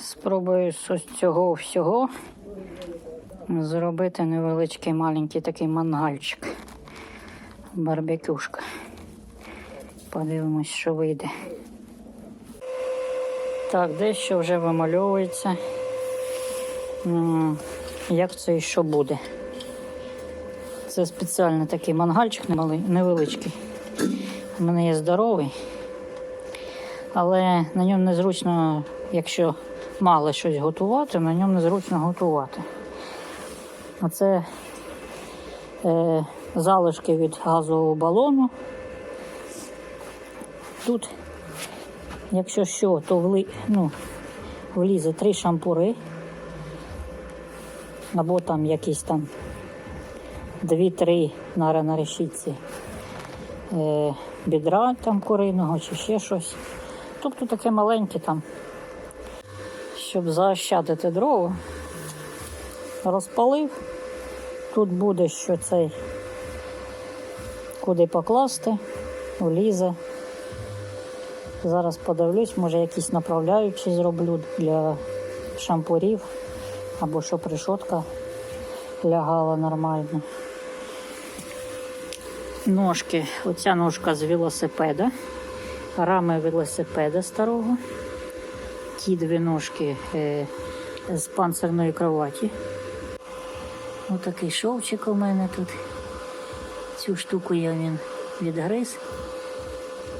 Спробую з ось цього всього зробити невеличкий маленький такий мангальчик. Барбекюшка. Подивимось, що вийде. Так, дещо вже вимальовується. Як це і що буде? Це спеціальний такий мангальчик невеличкий. У мене є здоровий, але на ньому незручно, якщо мало щось готувати, на ньому незручно готувати. Оце е, залишки від газового балону. Тут, якщо що, то вли, ну, влізе три шампури. Або там якісь там дві-три на, на решітці е, бідра там куриного чи ще щось. Тобто таке маленьке там, щоб заощадити дрова. Розпалив. Тут буде що цей куди покласти, влізе. Зараз подивлюсь, може якісь направляючі зроблю для шампурів або щоб решотка лягала нормально. Ножки. Оця ножка з велосипеда, рами велосипеда старого. Ті дві ножки е, з панцирної кроваті. Отакий шовчик у мене тут. Цю штуку я він відгриз.